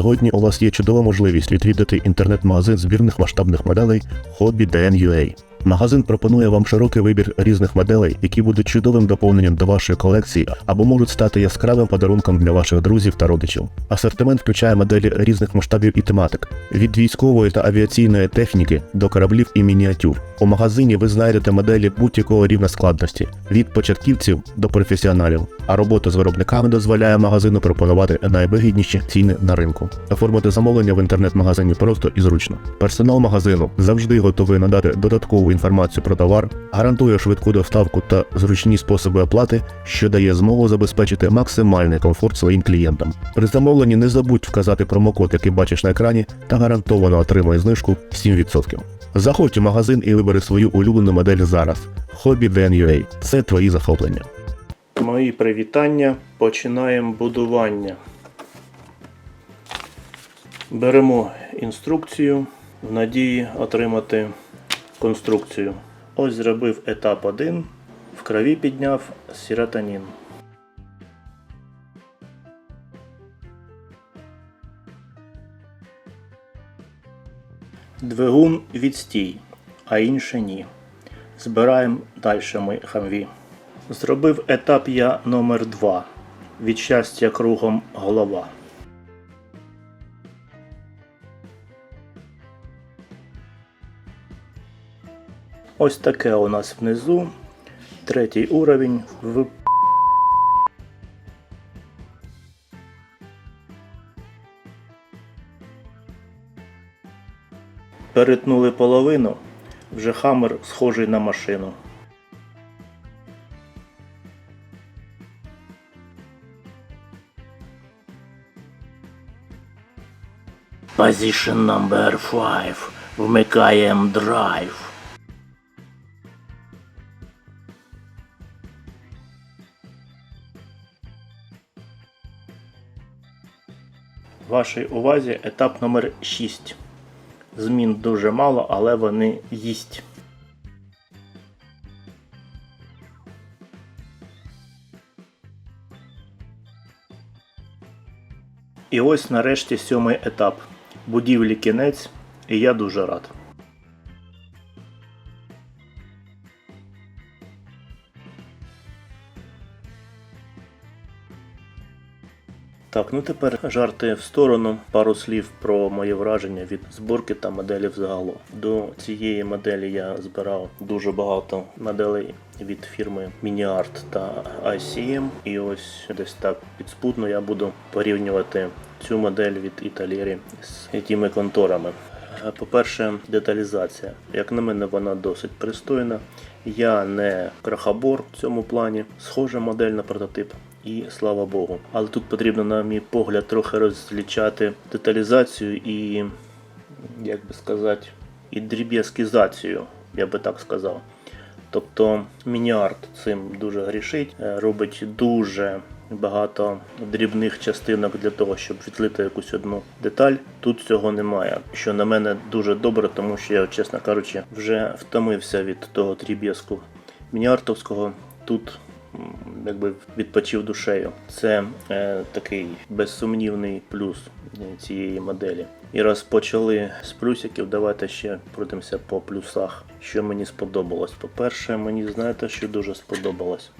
Сьогодні у вас є чудова можливість відвідати інтернет-магазин збірних масштабних моделей Hobby DN.ua. Магазин пропонує вам широкий вибір різних моделей, які будуть чудовим доповненням до вашої колекції або можуть стати яскравим подарунком для ваших друзів та родичів. Асортимент включає моделі різних масштабів і тематик від військової та авіаційної техніки до кораблів і мініатюр. У магазині ви знайдете моделі будь-якого рівня складності від початківців до професіоналів. А робота з виробниками дозволяє магазину пропонувати найвигідніші ціни на ринку. Оформити замовлення в інтернет-магазині просто і зручно. Персонал магазину завжди готовий надати додаткову інформацію про товар, гарантує швидку доставку та зручні способи оплати, що дає змогу забезпечити максимальний комфорт своїм клієнтам. При замовленні не забудь вказати промокод, який бачиш на екрані, та гарантовано отримай знижку 7%. Заходь у магазин і вибери свою улюблену модель зараз. Hobby DN.ua – це твої захоплення. Мої привітання. Починаємо будування. Беремо інструкцію в надії отримати конструкцію. Ось зробив етап 1. В крові підняв серотонін. Двигун відстій, а інше ні. Збираємо далі ми хамві. Зробив етап я номер 2 Від щастя кругом голова. Ось таке у нас внизу. Третій уровень в Перетнули половину, вже хаммер схожий на машину. Position number 5. Вмикаємо драйв. Вашій увазі етап номер 6. Змін дуже мало, але вони їсть. І ось нарешті сьомий етап. Будівлі кінець, і я дуже рад. Так, ну тепер жарти в сторону. Пару слів про моє враження від зборки та моделі взагалом. До цієї моделі я збирав дуже багато моделей від фірми MiniArt та ICM. І ось десь так підспутно я буду порівнювати цю модель від Італєрі з тими конторами. Е, По-перше, деталізація. Як на мене, вона досить пристойна. Я не крахобор в цьому плані, схожа модель на прототип. І слава Богу. Але тут потрібно, на мій погляд, трохи розлічати деталізацію і, як би сказати, і дріб'язкізацію, я би так сказав. Тобто мініарт цим дуже грішить, е, робить дуже багато дрібних частинок для того, щоб відлити якусь одну деталь. Тут цього немає. Що на мене дуже добре, тому що я, чесно кажучи, вже втомився від того дріб'язку мініартовського. Тут якби відпочив душею. Це е, такий безсумнівний плюс е, цієї моделі. І раз почали з плюсиків, давайте ще пройдемося по плюсах. Що мені сподобалось. По-перше, мені знаєте, що дуже сподобалось.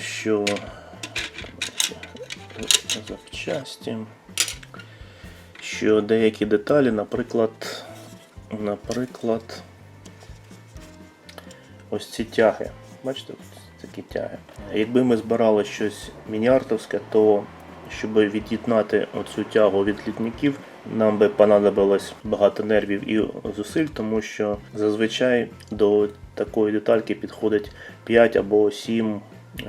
Що запчасті. Що деякі деталі, наприклад, наприклад, ось ці тяги. Бачите, такі тяги. Якби ми збирали щось мініартовське, то щоб від'єднати оцю тягу від літників, нам би понадобилось багато нервів і зусиль, тому що зазвичай до такої детальки підходить 5 або 7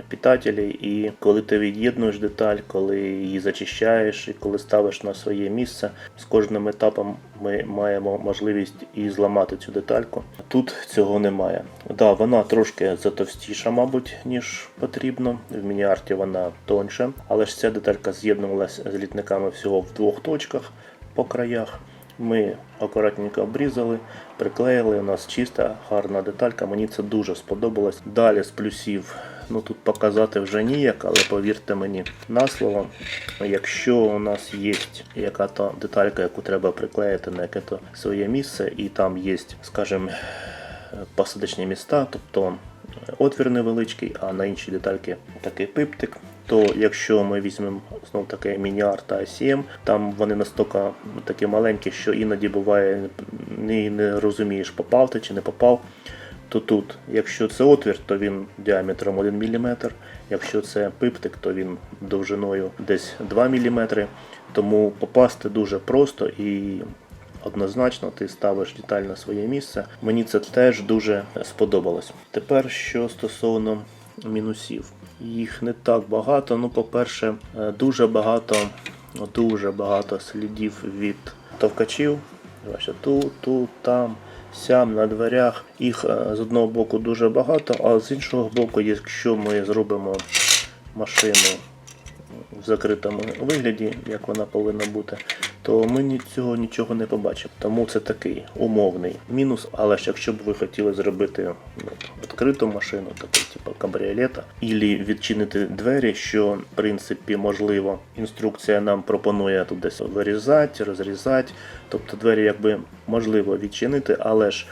питателей, і коли ти від'єднуєш деталь, коли її зачищаєш і коли ставиш на своє місце, з кожним етапом ми маємо можливість і зламати цю детальку. Тут цього немає. Да, вона трошки затовстіша, мабуть, ніж потрібно. В мініарті вона тоньше, але ж ця деталька з'єднувалася з літниками всього в двох точках по краях. Ми акуратненько обрізали, приклеїли. У нас чиста, гарна деталька. Мені це дуже сподобалось. Далі з плюсів Ну тут показати вже ніяк, але повірте мені на слово, якщо у нас є яка-то деталька, яку треба приклеїти на яке-то своє місце, і там є, скажімо, посадочні міста, тобто отвір невеличкий, а на інші детальки такий пиптик. То якщо ми візьмемо знов таке мініар та ICM, там вони настільки такі маленькі, що іноді буває не, не розумієш, попав ти чи не попав. То тут, якщо це отвір, то він діаметром 1 мм, якщо це пиптик, то він довжиною десь 2 мм. Тому попасти дуже просто і однозначно ти ставиш деталь на своє місце. Мені це теж дуже сподобалось. Тепер що стосовно мінусів. Їх не так багато. Ну, по-перше, е, дуже багато, дуже багато слідів від товкачів. Тут, тут, там, сям, на дверях. Їх е, з одного боку дуже багато, а з іншого боку, якщо ми зробимо машину в закритому вигляді, як вона повинна бути, то ми цього нічого не побачимо. Тому це такий умовний мінус. Але ж якщо б ви хотіли зробити ну, відкриту машину, таку типу кабріолета, і відчинити двері, що в принципі можливо, інструкція нам пропонує тут десь вирізати, розрізати. Тобто двері якби можливо відчинити, але ж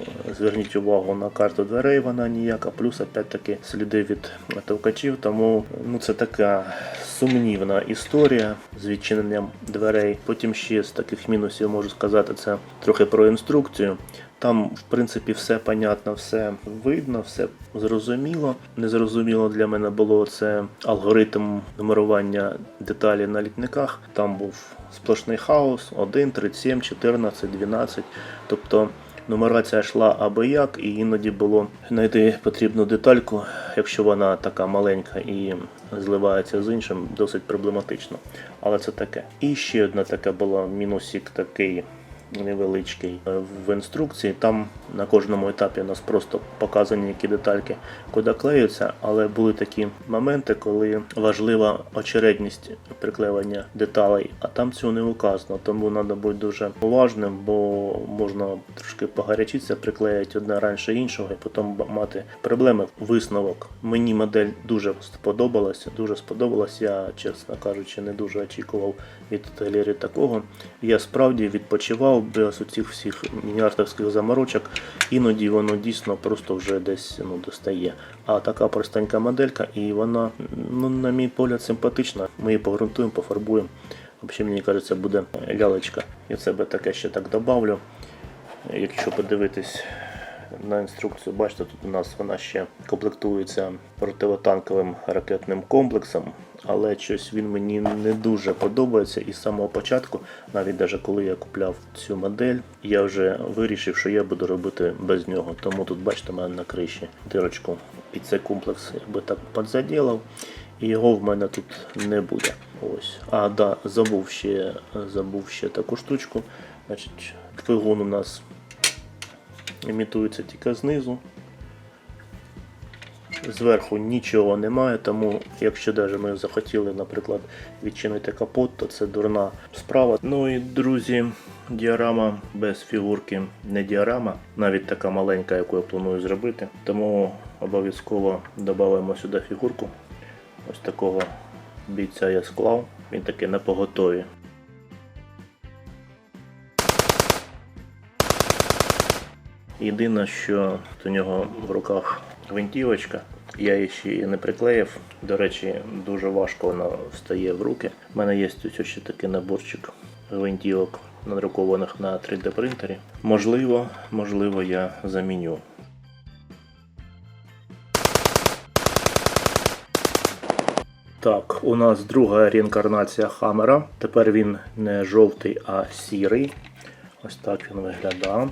е, зверніть увагу на карту дверей, вона ніяка, плюс опять-таки сліди від товкачів, тому ну це така сумнівна історія з відчиненням дверей. Потім ще з таких мінусів можу сказати це трохи про інструкцію. Там, в принципі, все понятно, все видно, все зрозуміло. Незрозуміло для мене було це алгоритм нумерування деталі на літниках. Там був сплошний хаос: 1, 37, 14, 12. Тобто нумерація йшла аби як, і іноді було знайти потрібну детальку, якщо вона така маленька і зливається з іншим, досить проблематично. Але це таке. І ще одна така була мінусік такий невеличкий е, в інструкції. Там на кожному етапі у нас просто показані які детальки, куди клеються, але були такі моменти, коли важлива очередність приклеювання деталей, а там цього не указано. Тому треба бути дуже уважним, бо можна трошки погарячитися, приклеїти одне раніше іншого, і потім мати проблеми. Висновок. Мені модель дуже сподобалася, дуже сподобалась. Я, чесно кажучи, не дуже очікував від Телері такого. Я справді відпочивав без оцих всіх мініартовських заморочок. Іноді воно дійсно просто вже десь ну, достає. А така простенька моделька, і вона, ну, на мій погляд, симпатична. Ми її погрунтуємо, пофарбуємо. Взагалі, мені кажеться, буде лялечка. Я себе таке ще так добавлю. Якщо подивитись на інструкцію, бачите, тут у нас вона ще комплектується противотанковим ракетним комплексом, але щось він мені не дуже подобається. І з самого початку, навіть даже коли я купляв цю модель, я вже вирішив, що я буду робити без нього. Тому тут, бачите, у мене на криші дирочку під цей комплекс якби так підзаділав. І його в мене тут не буде. Ось. А, да, забув ще, забув ще таку штучку. Значить, двигун у нас імітується тільки знизу. Зверху нічого немає, тому якщо даже ми захотіли, наприклад, відчинити капот, то це дурна справа. Ну і друзі, діарама без фігурки не діарама, навіть така маленька, яку я планую зробити. Тому обов'язково додаємо сюди фігурку. Ось такого бійця я склав. Він таки на поготові. Єдине, що у нього в руках гвинтівочка, я її ще не приклеїв. До речі, дуже важко вона встає в руки. У мене є ось ще такий наборчик гвинтівок, надрукованих на 3D принтері. Можливо, можливо, я заміню. Так, у нас друга реінкарнація Хаммера. Тепер він не жовтий, а сірий. Ось так він виглядає.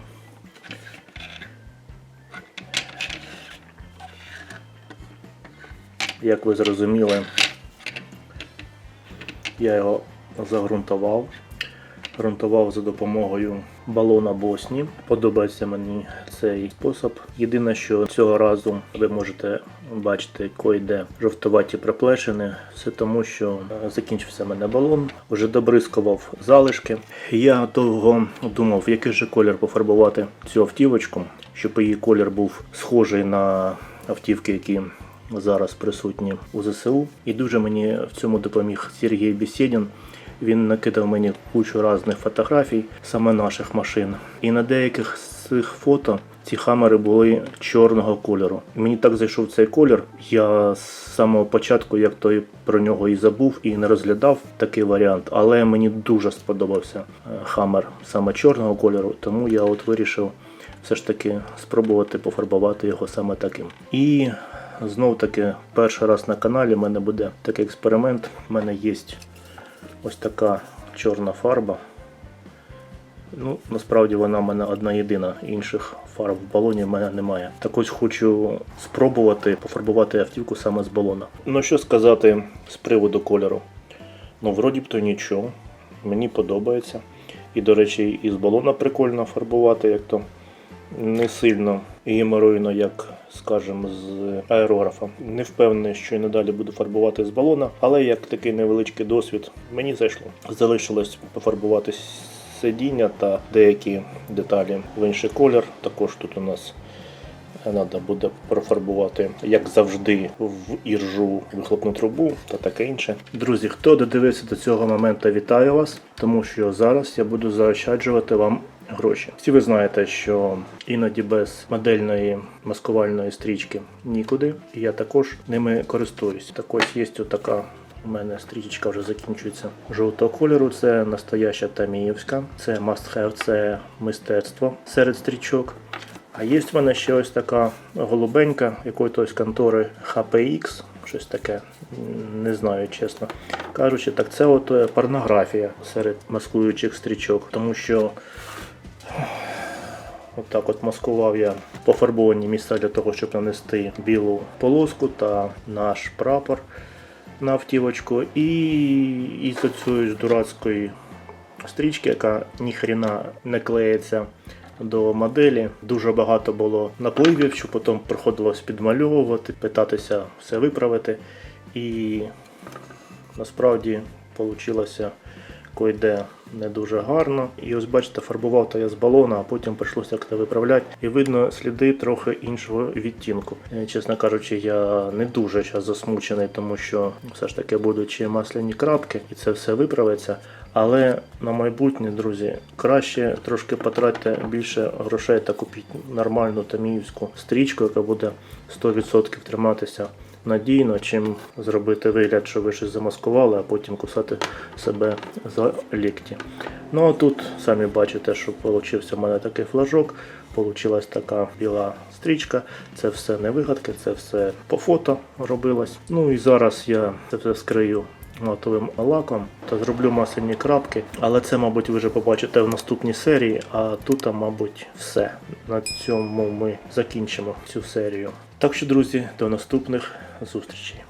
Як ви зрозуміли, я його загрунтував. Грунтував за допомогою балона Босні. Подобається мені цей спосіб. Єдине, що цього разу ви можете бачити койде жовтуваті проплешини. Все тому, що закінчився мене балон, вже добризкував залишки. Я довго думав, який же колір пофарбувати цю автівочку, щоб її колір був схожий на автівки, які зараз присутні у ЗСУ. І дуже мені в цьому допоміг Сергій Бесєдін. Він накидав мені кучу різних фотографій саме наших машин. І на деяких з цих фото ці хамери були чорного кольору. І мені так зайшов цей колір. Я з самого початку, як той про нього і забув, і не розглядав такий варіант. Але мені дуже сподобався е, хамер саме чорного кольору, тому я от вирішив все ж таки спробувати пофарбувати його саме таким. І знов таки перший раз на каналі в мене буде такий експеримент. У мене є ось така чорна фарба. Ну, насправді вона в мене одна єдина, інших фарб в балоні в мене немає. Так ось хочу спробувати пофарбувати автівку саме з балона. Ну що сказати з приводу кольору? Ну, вроді б то нічого. Мені подобається. І, до речі, і з балона прикольно фарбувати, як то не сильно геморойно, як скажімо, з аерографа. Не впевнений, що і надалі буду фарбувати з балона, але як такий невеличкий досвід мені зайшло. Залишилось пофарбувати сидіння та деякі деталі в інший колір. Також тут у нас Треба буде профарбувати, як завжди, в іржу вихлопну трубу та таке інше. Друзі, хто додивився до цього моменту, вітаю вас, тому що зараз я буду заощаджувати вам гроші. Всі ви знаєте, що іноді без модельної маскувальної стрічки нікуди, і я також ними користуюсь. Так ось є така. У мене стрічечка вже закінчується жовтого кольору. Це настояща Таміївська, це must have, це мистецтво серед стрічок. А є в мене ще ось така голубенька якоїсь контори HPX, щось таке, не знаю чесно. Кажучи, так це от е, порнографія серед маскуючих стрічок, тому що Отак от маскував я пофарбовані місця для того, щоб нанести білу полоску та наш прапор на автівочку. І із цієї дурацької стрічки, яка ніхрена не клеїться до моделі. Дуже багато було напливів, що потім приходилось підмальовувати, питатися все виправити. І насправді вийшло койде не дуже гарно. І ось бачите, фарбував то я з балона, а потім прийшлося як-то виправляти. І видно сліди трохи іншого відтінку. Е, Чесно кажучи, я не дуже зараз засмучений, тому що все ж таки будуть масляні крапки, і це все виправиться. Але на майбутнє, друзі, краще трошки потратьте більше грошей та купіть нормальну таміївську стрічку, яка буде 100% триматися надійно, чим зробити вигляд, що ви щось замаскували, а потім кусати себе за лікті. Ну а тут самі бачите, що получився в мене такий флажок, получилась така біла стрічка. Це все не вигадки, це все по фото робилось. Ну і зараз я це все скрию матовим лаком та зроблю масляні крапки. Але це, мабуть, ви вже побачите в наступній серії. А тут, мабуть, все. На цьому ми закінчимо цю серію. Так що, друзі, до наступних зустрічей.